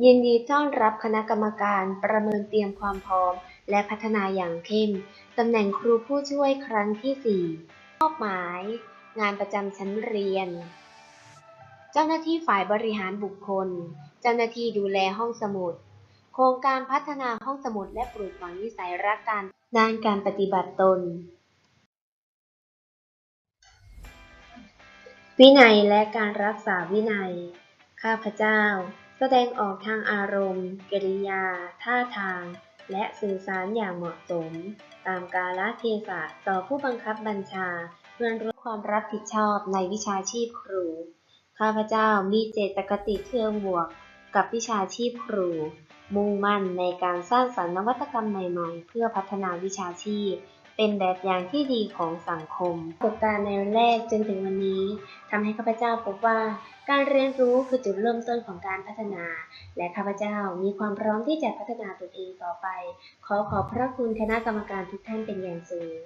ยินดีต้อนรับคณะกรรมการประเมินเตรียมความพร้อม และพัฒนาอย่างเข้ม ตำแหน่งครูผู้ช่วยครั้งที่ 4 มอบหมาย งานประจำชั้นเรียน เจ้าหน้าที่ฝ่ายบริหารบุคคล เจ้าหน้าที่ดูแลห้องสมุด โครงการพัฒนาห้องสมุดและปลูกฝังนิสัยรักการด้านการปฏิบัติตน วินัยและการรักษาวินัย ข้าพเจ้า แสดงออกทางอารมณ์ กริยา ท่าทาง และสื่อสารอย่างเหมาะสม ตามกาลเทศะต่อผู้บังคับบัญชาเพื่อรู้ความรับผิดชอบในวิชาชีพครู ข้าพเจ้ามีเจตคติเชิงบวก กับวิชาชีพครู มุ่งมั่นในการสร้างสรรค์นวัตกรรมใหม่ๆ เพื่อพัฒนาวิชาชีพ เป็นแบบอย่างที่ดีของสังคมประสบการณ์ในวันแรกจนถึงวันนี้ทำให้ข้าพเจ้าพบว่า การเรียนรู้คือจุดเริ่มต้นของการพัฒนา และข้าพเจ้ามีความพร้อมที่จะพัฒนาตนเองต่อไป ขอขอบพระคุณคณะกรรมการทุกท่านเป็นอย่างสูง